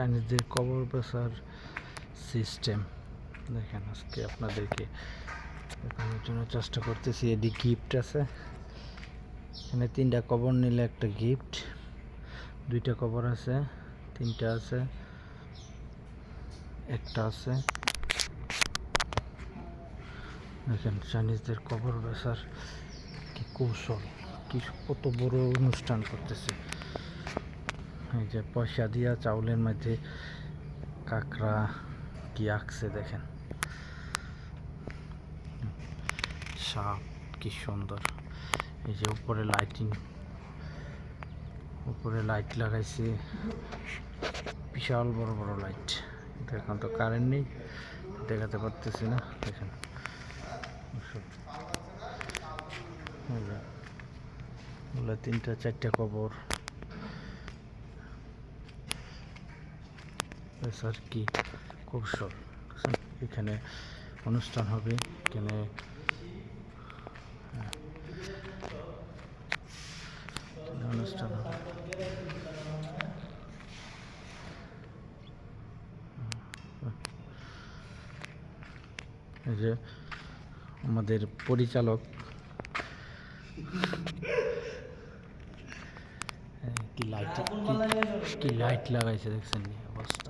চাইনিজদের কবর বেচার সিস্টেম দেখেন আজকে আপনাদেরকে দেখানোর জন্য চেষ্টা করতেছি। এদি গিফট আছে। এখানে তিনটা কবর নিলে একটা গিফট দুইটা কবর আছে, তিনটা আছে, একটা আছে। দেখেন চাইনিজদের কবর বেচার কি কৌশল, কি কত বড় অনুষ্ঠান করতেছে। এই যে পয়সা দিয়া চাউলের মধ্যে কাঁকড়া কি আঁকছে দেখেন। সাপ কি সুন্দর। এই যে উপরে লাইটিং, উপরে লাইট লাগাইছে। বিশাল বড় বড় লাইট। এখন তো কারেন্ট নেই, দেখাতে পারতেছি না, দেখেন। তিনটা চারটা কবর। স্যার কি। কৌশল? এখানে অনুষ্ঠান হবে, এখানে অনুষ্ঠান হবে। যে আমাদের পরিচালক কি লাইট কি লাইট লাগাইছে দেখছেন অবস্থা।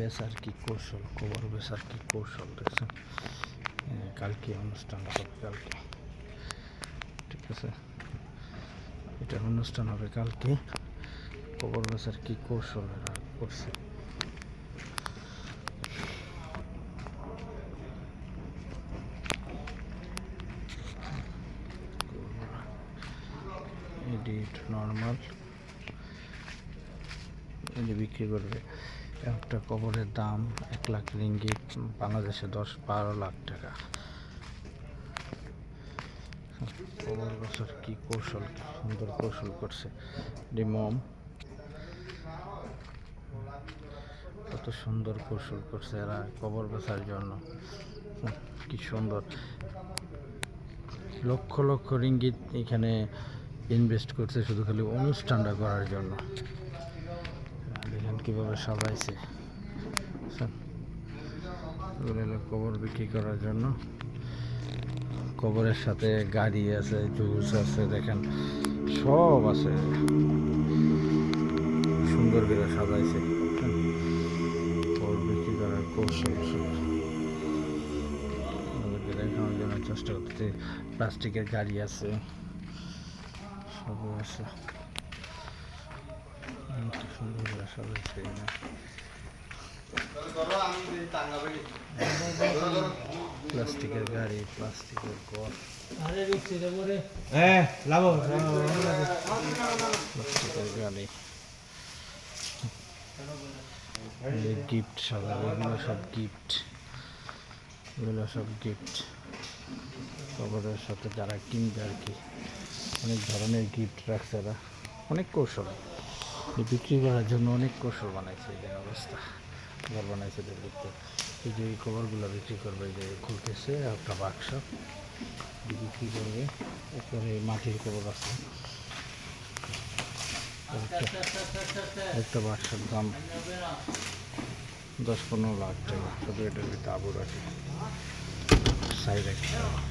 বেসার কি কৌশল, কবর বেসার কি কৌশল, দেখছেন? কালকে অনুষ্ঠান হবে, কালকে। ঠিক আছে? এটা অনুষ্ঠান হবে কালকে। কবর বেসার কি কৌশল করছে। Edit normal. বিক্রি করবে। একটা কবরের দাম এক লাখ রিঙ্গিত, বাংলাদেশে দশ, বারো লাখ টাকা। কবর বছর কি কৌশল সুন্দর কৌশল করছে ডিমম কত সুন্দর কৌশল করছে এরা কবর বেচার জন্য। কি সুন্দর। লক্ষ লক্ষ রিঙ্গিত এখানে ইনভেস্ট করছে শুধু খালি অনুষ্ঠানটা করার জন্য। কীভাবে সাজাইছে? কবর বিক্রি করার জন্য। কবরের সাথে গাড়ি আছে, জুস আছে, দেখেন, সব আছে। সুন্দর করে সাজাইছে। কবর বিক্রি করার কৌশল দেখানোর জন্য চেষ্টা করতে প্লাস্টিকের গাড়ি আছে সব আছে। সুন্দর। প্লাস্টিকের গাড়ি প্লাস্টিকের ঘর। প্লাস্টিকের গাড়ি। গিফট সাজাবে এগুলো সব গিফট এগুলো সব গিফট কবরের সাথে যারা কিনবে আর কি অনেক ধরনের গিফট রাখছে এরা। অনেক কৌশল। বিক্রি করার জন্য অনেক কৌশল বানাইছে এই অবস্থা ঘর বানাইছে দেখতে এই যে এই কভারগুলো বিক্রি করবে, এই যে খুলতেছে একটা বাক্স। বিক্রি করবে, এরপরে মাটির কবর আছে। একটা- একটা বাক্সের দাম দশ পনেরো লাখ টাকা। শুধু এটার ভিতরে আবু সাইড একটা